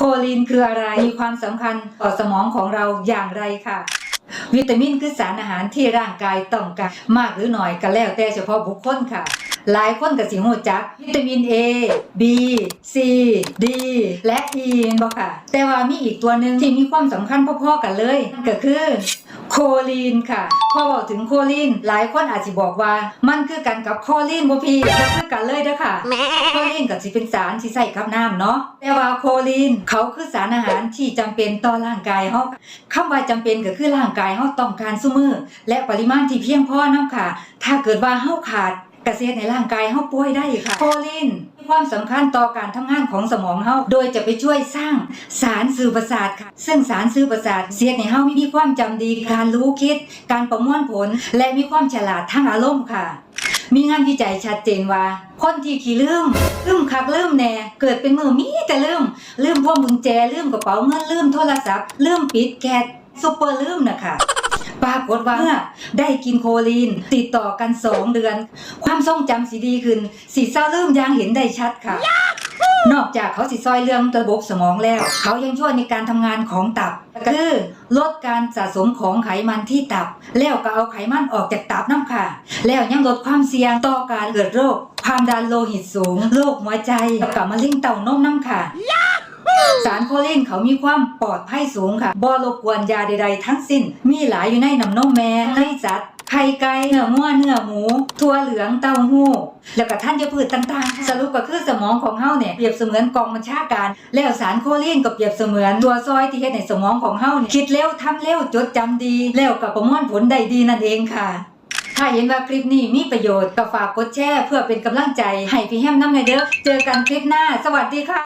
โคลีนคืออะไรมีความสำคัญต่อสมองของเราอย่างไรค่ะวิตามินคือสารอาหารที่ร่างกายต้องการมากหรือน้อยก็แล้วแต่เฉพาะบุคคลค่ะ หลายคนก็สิหูจัก วิตามิน A B C D และ E แม่นบ่ค่ะ แต่ว่ามีอีกตัวหนึ่งที่มีความสำคัญพอๆกันเลย ก็คือ โคลีนค่ะ พอบอกถึงโคลีน หลายคนอาจจะบอกว่า มันคือกันกับคอลีนบ่พี่บ่คือกันเลยเด้อค่ะโคลีนก็สิเป็นสารที่ใส่กับน้ำเนาะแต่ว่าโคลีนเขาคือสารอาหารที่จำเป็นต่อร่างกายเฮาคำว่าจำเป็นก็คือร่างกายเฮาต้องการซุมือและปริมาณที่เพียงพอนํค่ะ ถ้าเกิดว่าเฮาขาด กระเสียในร่างกายเฮาป่วยได้ค่ะโคลีนมีความสำคัญต่อการทำงานของสมองเฮาโดยจะไปช่วยสร้างสารสื่อประสาทค่ะ ซึ่งสารสื่อประสาทเสียในเฮามีความจำดีการรู้คิด การประมวลผล และมีความฉลาดทางอารมณ์ค่ะ มีงานวิจัยชัดเจนว่าคนที่ขี้ลืมลืมคักลืมแน่เกิดเป็นมือมีแต่ลืมลืมพวงกุญแจลืมกระเป๋าเงินลืมโทรศัพท์ลืมปิดแก๊สซุปเปอร์ลืมนะคะ ปรากฏว่าเมื่อได้กินโคลีน ติดต่อกัน2เดือน ความทรงจำสีดีขึ้น สีเศร้าลืมอย่างเห็นได้ชัดค่ะ นอกจากเขาสิซอยเรื่องระบบสมองแล้ว เขายังช่วยในการทำงานของตับคือลดการสะสมของไขมันที่ตับ แล้วก็เอาไขมันออกจากตับน้ำค่ะ แล้วยังลดความเสี่ยงต่อการเกิดโรคความดันโลหิตสูง โรคหัวใจกับมะเร็งเต้านมน้ำค่ะ สารโคลีนเขามีความปลอดภัยสูงค่ะบ่รบกวนยาใดๆทั้งสิ้น มีหลายอยู่ในน้ำนมแม่ในสัตว์ไข่ไก่เนื้องัวเนื้อหมูทั่วเหลืองเต้าหู้ แล้วก็ท่านยาพืชต่างๆ สรุปก็คือสมองของเฮาเนี่ยเปรียบเสมือนกองบัญชาการ แล้วสารโคลีนก็เปรียบเสมือนตัวซอยที่เฮ็ดให้สมองของเฮาเนี่ยคิดเร็วทำเร็วจดจำดี แล้วก็ประมวลผลได้ดีนั่นเองค่ะ ถ้าเห็นว่าคลิปนี้มีประโยชน์ก็ฝากกดแชร์เพื่อเป็นกำลังใจให้พี่แฮมน้ำในเด้อเจอกันคลิปหน้า สวัสดีค่ะ